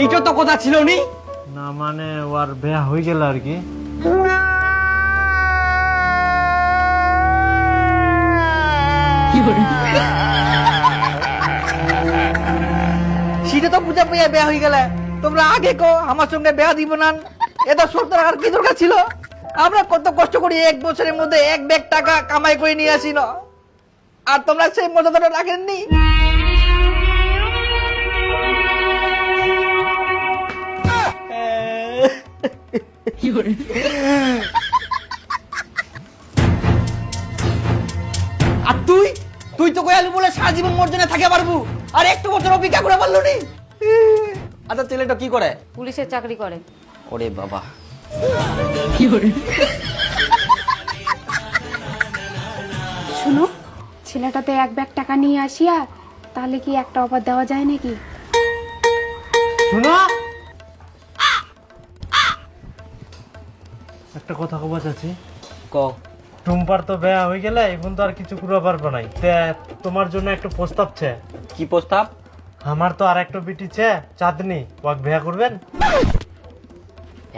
এইটা তো কথা ছিল নি? না মানে ওর বিয়া হয়ে গেল আর কি। সেটা তো পূজা পেয়ে বেয়া হয়ে গেলে। তোমরা আগে কো আমার সঙ্গে বেয়া দিব না। এটা শর্ত রাখার কি দরকার ছিল? আমরা কত কষ্ট করি এক বছরের মধ্যে এক ব্যাগ টাকা কামাই করে নিয়ে আসি না আর তোমরা সেই মর্যাদাটা রাখেননি? আর তুই? তুই তো কয়ালু বলে সারা জীবন মর্জনে থাকে পারব আর একটু বছর অপেক্ষা করে পারল নি আচ্ছা ছেলেটা কি করে? পুলিশের চাকরি করে। ওরে বাবা। শুনো ছেলেটাতে এক ব্যাগ টাকা নিয়ে আসিয়া তাহলে কি একটা অফার দেওয়া যায় নাকি? শুনো। একটা কথা কব চাচ্ছি। ক। টুম্পার তো বেয়া হয়ে গেলে এখন তো আর কিছু করা পারব নাই। তে তোমার জন্য একটা প্রস্তাব ছে। কি প্রস্তাব? আমার তো আর একটা বিটি ছে চাঁদনি। ওয়াক বিয়া করবেন?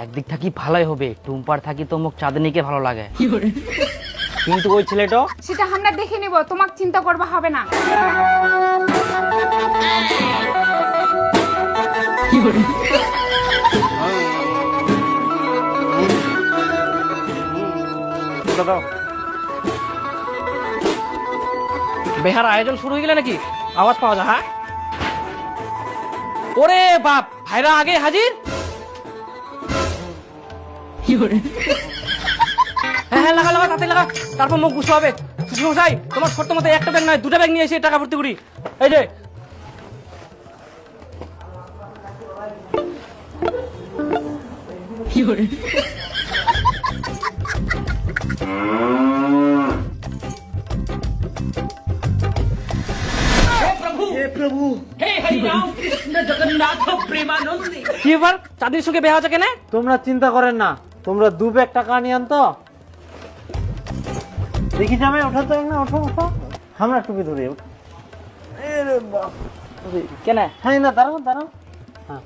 একদিক থাকি ভালোই হবে টুম্পার থাকি তো মোক চাঁদনিকে ভালো লাগে। কিন্তু ওই ছেলেটা? সেটা আমরা দেখে নিব তোমাকে চিন্তা করবা হবে না। বেহার আয়োজন শুরু হয়ে গেলে নাকি? আওয়াজ পাওয়া যায় হ্যাঁ? ওরে বাপ ভাইরা আগে হাজির? হ্যাঁ হ্যাঁ লাগা লাগা তাতে লাগা। তারপর মুখ গুছো হবে। শ্বশুর তোমার ছোট্ট মতো একটা ব্যাগ নয় দুটা ব্যাগ নিয়ে এসে টাকা ভর্তি করি। এই যে। কি ব্যাপার চাঁদির সঙ্গে বেহা হচ্ছে কেনে? তোমরা চিন্তা করেন না। তোমরা দু ব্যাগ টাকা নিয়ে আনতো দেখি যাবে ওঠা তো না ওঠো ওঠো। আমরা টুপি ধরে ওঠো। কেনে? হ্যাঁ না দাঁড়াও দাঁড়াও। হ্যাঁ।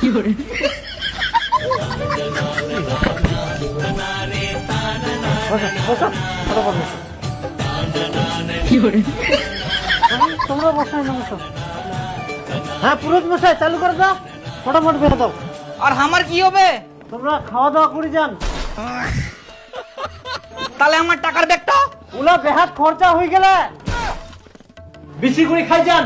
বসো, বসো, তোমরা বসো না বসো হ্যাঁ পুরোহিত মশাই চালু করে দাও ফটাফট বেরো দাও আর আমার কি হবে তোমরা খাওয়া দাওয়া করে যান তাহলে আমার টাকার ব্যাগটা ওলা বেহাত খরচা হয়ে গেলে বেশি করে খাই যান